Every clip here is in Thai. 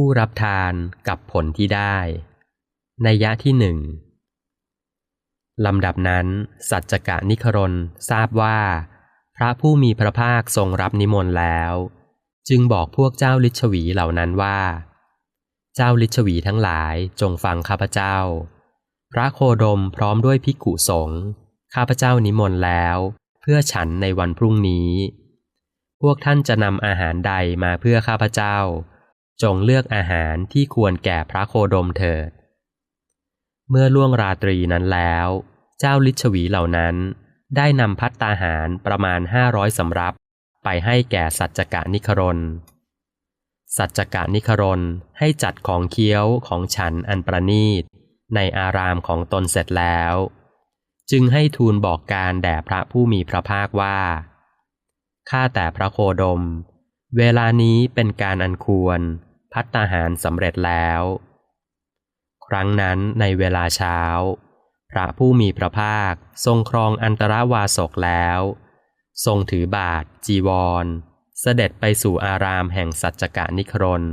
ผู้รับทานกับผลที่ได้ในยยะที่หนึ่งลำดับนั้น สัจจกะนิครนทราบว่า พระผู้มีพระภาคทรงรับนิมนต์แล้ว จึงบอกพวกเจ้าลิชวีเหล่านั้นว่า เจ้าลิชวีทั้งหลายจงฟังข้าพเจ้า พระโคดมพร้อมด้วยภิกขุสงฆ์ข้าพเจ้านิมนต์แล้ว เพื่อฉันในวันพรุ่งนี้ พวกท่านจะนำอาหารใดมาเพื่อข้าพเจ้า จงเลือกอาหารที่ควรแก่พระโคดมเถิด เมื่อล่วงราตรีนั้นแล้ว เจ้าลิชวีเหล่านั้นได้นำพัตตาหารประมาณห้าร้อยสำรับ ไปให้แก่สัจจกะนิครนสัจจกะนิครนให้จัดของเคี้ยวของฉันอันประนีต ในอารามของตนเสร็จแล้ว จึงให้ทูลบอกการแด่พระผู้มีพระภาคว่า ข้าแต่พระโคดม เวลานี้เป็นการอันควร พัตตาหารสำเร็จแล้ว ครั้งนั้นในเวลาเช้า พระผู้มีพระภาคทรงครองอันตรวาสกแล้ว ทรงถือบาท จีวร เสด็จไปสู่อารามแห่งสัจจกะนิครน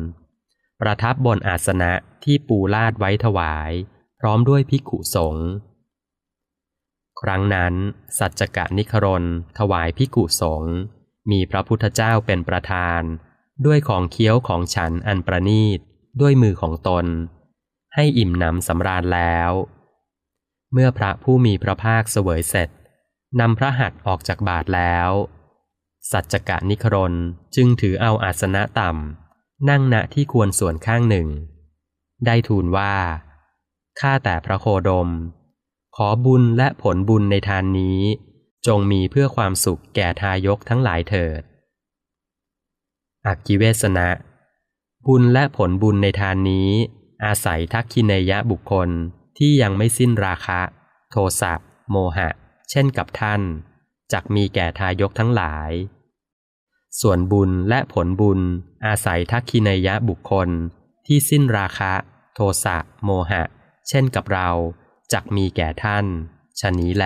ประทับบนอาสนะที่ปูลาดไว้ถวาย พร้อมด้วยภิกุสงฆ์ครั้งนั้น สัจจกะนิครนถวายภิกุสงฆ์ มีพระพุทธเจ้าเป็นประธาน ด้วยของเคี้ยวของฉันอันประนีต ด้วยมือของตน ให้อิ่มหนำสำราญแล้ว เมื่อพระผู้มีพระภาคเสวยเสร็จนำพระหัตถ์ออกจากบาทแล้ว สัจจกะนิครนจึงถือเอาอาสนะต่ำ นั่งณที่ควรส่วนข้างหนึ่ง ได้ทูลว่า ข้าแต่พระโคดม ขอบุญและผลบุญในทานนี้ จงมีเพื่อความสุขแก่ทายกทั้งหลายเถิด อักกิเวสนะ บุญและผลบุญในทานนี้ อาศัยทักขินยะบุคคลที่ยังไม่สิ้นราคะ โทสะโมหะ เช่นกับท่าน จักมีแก่ทายกทั้งหลาย ส่วนบุญและผลบุญ อาศัยทักขินยะบุคคลที่สิ้นราคะ โทสะโมหะ เช่นกับเรา จักมีแก่ท่านชะนี้แล